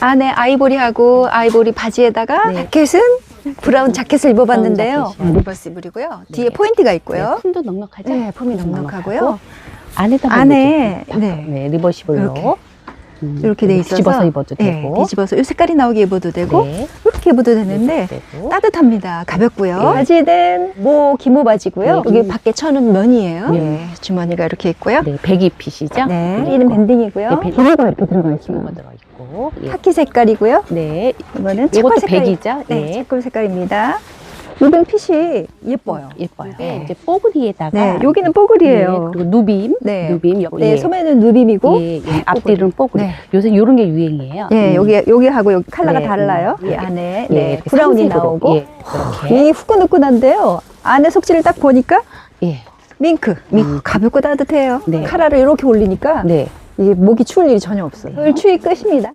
안에 아이보리하고 아이보리 바지에다가 네. 자켓은 브라운 자켓을 입어봤는데요. 브라운 자켓이요. 리버시블이고요. 뒤에 포인트가 있고요. 네, 품도 넉넉하죠? 네, 폼이 넉넉하고요. 넉넉하고 안에다 안에, 네. 네. 네, 리버시블로 이렇게. 음, 이렇게 돼 있어서 뒤집어서 입어도 네, 되고 뒤집어서 이 색깔이 나오게 입어도 되고 네. 이렇게 입어도 되는데 되고. 따뜻합니다. 가볍고요. 네. 바지는 모 기모 바지고요. 네. 여기 밖에 쳐는 면이에요. 네. 네, 주머니가 이렇게 있고요. 네, 배기 핏이죠? 네, 네. 이는 밴딩이고요. 네, 밴딩. 기모가 이렇게 들어가 기모가 들어 있고 예. 카키 색깔이고요. 네, 이거는 이것도 백이죠? 네, 네. 색깔입니다. 이등 핏이 예뻐요. 예뻐요. 네. 이제 뽀글이에다가 네, 여기는 뽀글이에요. 네, 그리고 누빔, 네. 누빔 여- 네, 예. 소매는 누빔이고, 예, 예. 앞뒤로는 뽀글. 네. 요새 이런 게 유행이에요. 예, 음. 여기 여기하고 여기 컬러가 네, 달라요. 음. 이 안에 예, 네, 이렇게 브라운이 삼색으로. 나오고, 예, 이렇게. 이 후끈후끈한데요. 안에 속지를 딱 보니까 예. 밍크, 밍크 가볍고 따뜻해요. 네. 카라를 이렇게 올리니까 네. 이게 목이 추울 일이 전혀 없어요. 오늘 추위 끝입니다.